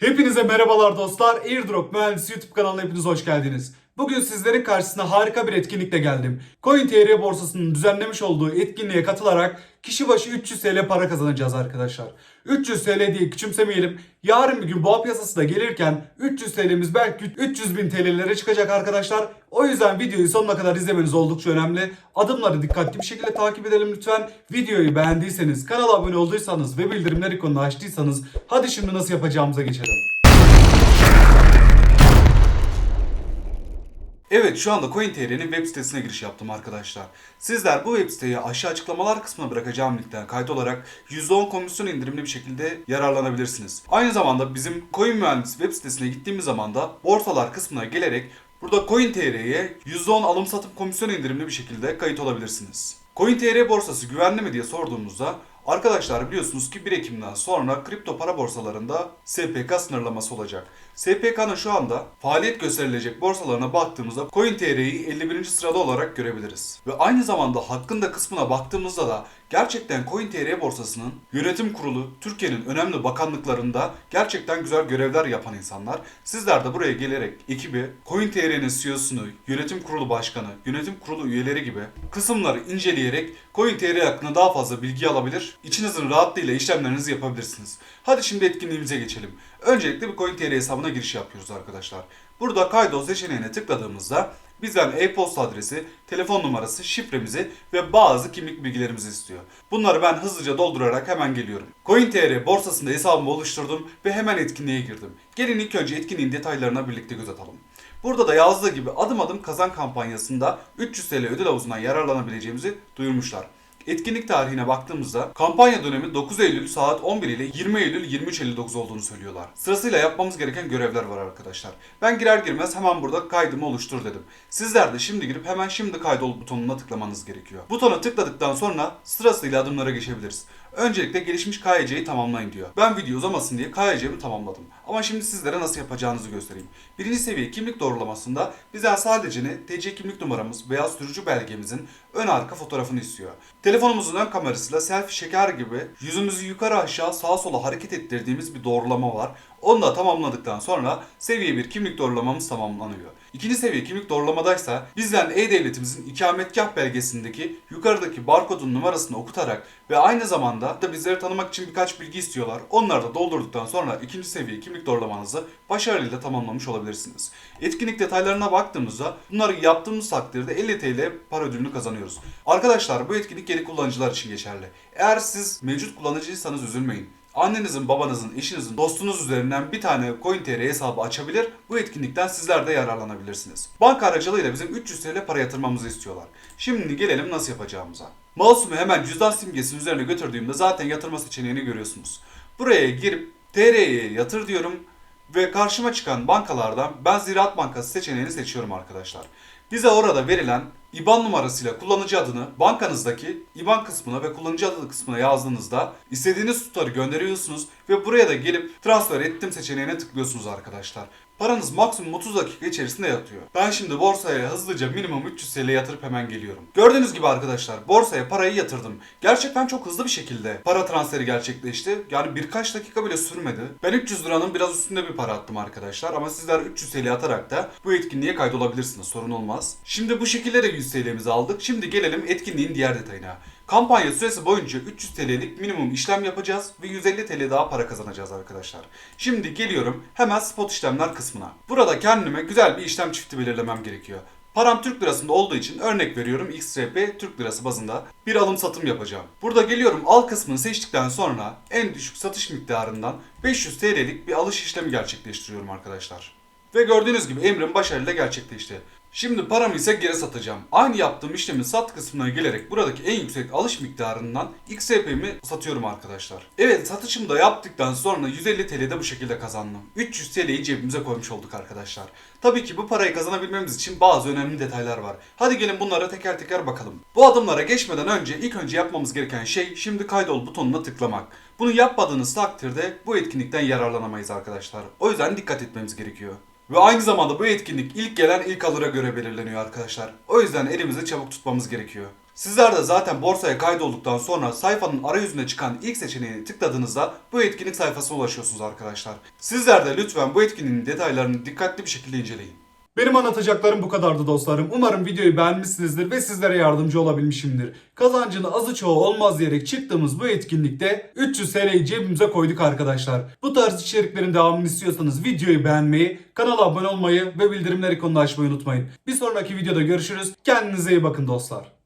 Hepinize merhabalar dostlar. Airdrop Mühendisi YouTube kanalına hepiniz hoş geldiniz. Bugün sizlerin karşısına harika bir etkinlikle geldim. CoinTR borsasının düzenlemiş olduğu etkinliğe katılarak kişi başı 300 TL para kazanacağız arkadaşlar. 300 TL diye küçümsemeyelim. Yarın bir gün boğa piyasası da gelirken 300 TL'miz belki 300 bin TL'lere çıkacak arkadaşlar. O yüzden videoyu sonuna kadar izlemeniz oldukça önemli. Adımları dikkatli bir şekilde takip edelim lütfen. Videoyu beğendiyseniz, kanala abone olduysanız ve bildirimler ikonunu açtıysanız hadi şimdi nasıl yapacağımıza geçelim. Evet şu anda CoinTR'nin web sitesine giriş yaptım arkadaşlar. Sizler bu web siteyi aşağı açıklamalar kısmına bırakacağım linkten kayıt olarak %10 komisyon indirimli bir şekilde yararlanabilirsiniz. Aynı zamanda bizim Coin Mühendisi web sitesine gittiğimiz zaman da borsalar kısmına gelerek burada CoinTR'ye %10 alım satım komisyon indirimli bir şekilde kayıt olabilirsiniz. CoinTR borsası güvenli mi diye sorduğumuzda Arkadaşlar biliyorsunuz ki 1 Ekim'den sonra kripto para borsalarında SPK sınırlaması olacak. SPK'nın şu anda faaliyet gösterilecek borsalarına baktığımızda CoinTR'yi 51. sırada olarak görebiliriz. Ve aynı zamanda hakkında kısmına baktığımızda da gerçekten CoinTR borsasının yönetim kurulu Türkiye'nin önemli bakanlıklarında gerçekten güzel görevler yapan insanlar. Sizler de buraya gelerek ekibi CoinTR'nin CEO'sunu, yönetim kurulu başkanı, yönetim kurulu üyeleri gibi kısımları inceleyerek CoinTR hakkında daha fazla bilgi alabilir, içinizin rahatlığıyla işlemlerinizi yapabilirsiniz. Hadi şimdi etkinliğimize geçelim. Öncelikle bir CoinTR hesabına giriş yapıyoruz arkadaşlar. Burada kaydol seçeneğine tıkladığımızda bizden e-posta adresi, telefon numarası, şifremizi ve bazı kimlik bilgilerimizi istiyor. Bunları ben hızlıca doldurarak hemen geliyorum. CoinTR borsasında hesabımı oluşturdum ve hemen etkinliğe girdim. Gelin ilk önce etkinliğin detaylarına birlikte göz atalım. Burada da yazdığı gibi adım adım kazan kampanyasında 300 TL ödül havuzundan yararlanabileceğimizi duyurmuşlar. Etkinlik tarihine baktığımızda kampanya dönemi 9 Eylül saat 11 ile 20 Eylül 23.59 olduğunu söylüyorlar. Sırasıyla yapmamız gereken görevler var arkadaşlar. Ben girer girmez hemen burada kaydımı oluştur dedim. Sizler de şimdi girip hemen şimdi kaydol butonuna tıklamanız gerekiyor. Butona tıkladıktan sonra sırasıyla adımlara geçebiliriz. Öncelikle gelişmiş KYC'yi tamamlayın diyor. Ben video uzamasın diye KYC'mi tamamladım. Ama şimdi sizlere nasıl yapacağınızı göstereyim. Birinci seviye kimlik doğrulamasında bizden sadece ne TC kimlik numaramız veya sürücü belgemizin ön arka fotoğrafını istiyor. Telefonumuzun ön kamerasıyla selfie şeker gibi yüzümüzü yukarı aşağı sağa sola hareket ettirdiğimiz bir doğrulama var. Onu da tamamladıktan sonra seviye 1 kimlik doğrulamamız tamamlanıyor. İkinci seviye kimlik doğrulamadaysa bizden E-Devletimizin ikametgah belgesindeki yukarıdaki barkodun numarasını okutarak ve aynı zamanda da bizleri tanımak için birkaç bilgi istiyorlar. Onları da doldurduktan sonra ikinci seviye kimlik doğrulamanızı başarıyla tamamlamış olabilirsiniz. Etkinlik detaylarına baktığımızda bunları yaptığımız takdirde 50 TL para ödülünü kazanıyoruz. Arkadaşlar bu etkinlik yeni kullanıcılar için geçerli. Eğer siz mevcut kullanıcıysanız üzülmeyin. Annenizin, babanızın, eşinizin, dostunuz üzerinden bir tane CoinTR hesabı açabilir. Bu etkinlikten sizler de yararlanabilirsiniz. Banka aracılığıyla bizim 300 TL para yatırmamızı istiyorlar. Şimdi gelelim nasıl yapacağımıza. Mouse'umu hemen cüzdan simgesinin üzerine götürdüğümde zaten yatırma seçeneğini görüyorsunuz. Buraya girip TR'ye yatır diyorum ve karşıma çıkan bankalardan ben Ziraat Bankası seçeneğini seçiyorum arkadaşlar. Bize orada verilen IBAN numarasıyla kullanıcı adını bankanızdaki IBAN kısmına ve kullanıcı adı kısmına yazdığınızda istediğiniz tutarı gönderiyorsunuz ve buraya da gelip transfer ettim seçeneğine tıklıyorsunuz arkadaşlar. Paranız maksimum 30 dakika içerisinde yatıyor. Ben şimdi borsaya hızlıca minimum 300 TL yatırıp hemen geliyorum. Gördüğünüz gibi arkadaşlar borsaya parayı yatırdım. Gerçekten çok hızlı bir şekilde para transferi gerçekleşti. Yani birkaç dakika bile sürmedi. Ben 300 liranın biraz üstünde bir para attım arkadaşlar. Ama sizler 300 TL atarak da bu etkinliğe kaydolabilirsiniz. Sorun olmaz. Şimdi bu şekilde de 100 TL'mizi aldık. Şimdi gelelim etkinliğin diğer detayına. Kampanya süresi boyunca 300 TL'lik minimum işlem yapacağız ve 150 TL daha para kazanacağız arkadaşlar. Şimdi geliyorum hemen spot işlemler kısmına. Burada kendime güzel bir işlem çifti belirlemem gerekiyor. Param Türk lirasında olduğu için örnek veriyorum XRP Türk lirası bazında bir alım satım yapacağım. Burada geliyorum al kısmını seçtikten sonra en düşük satış miktarından 500 TL'lik bir alış işlemi gerçekleştiriyorum arkadaşlar. Ve gördüğünüz gibi emrim başarıyla gerçekleşti. Şimdi paramı ise geri satacağım. Aynı yaptığım işlemin sat kısmına gelerek buradaki en yüksek alış miktarından XRP'mi satıyorum arkadaşlar. Evet satışımı da yaptıktan sonra 150 TL de bu şekilde kazandım. 300 TL'yi cebimize koymuş olduk arkadaşlar. Tabii ki bu parayı kazanabilmemiz için bazı önemli detaylar var. Hadi gelin bunlara teker teker bakalım. Bu adımlara geçmeden önce ilk önce yapmamız gereken şey şimdi kaydol butonuna tıklamak. Bunu yapmadığınız takdirde bu etkinlikten yararlanamayız arkadaşlar. O yüzden dikkat etmemiz gerekiyor. Ve aynı zamanda bu etkinlik ilk gelen ilk alıra göre belirleniyor arkadaşlar. O yüzden elimizi çabuk tutmamız gerekiyor. Sizler de zaten borsaya kaydolduktan sonra sayfanın arayüzüne çıkan ilk seçeneğini tıkladığınızda bu etkinlik sayfasına ulaşıyorsunuz arkadaşlar. Sizler de lütfen bu etkinliğin detaylarını dikkatli bir şekilde inceleyin. Benim anlatacaklarım bu kadardı dostlarım. Umarım videoyu beğenmişsinizdir ve sizlere yardımcı olabilmişimdir. Kazancın azı çoğu olmaz diyerek çıktığımız bu etkinlikte 300 TL'yi cebimize koyduk arkadaşlar. Bu tarz içeriklerin devamını istiyorsanız videoyu beğenmeyi, kanala abone olmayı ve bildirimleri ikonunu açmayı unutmayın. Bir sonraki videoda görüşürüz. Kendinize iyi bakın dostlar.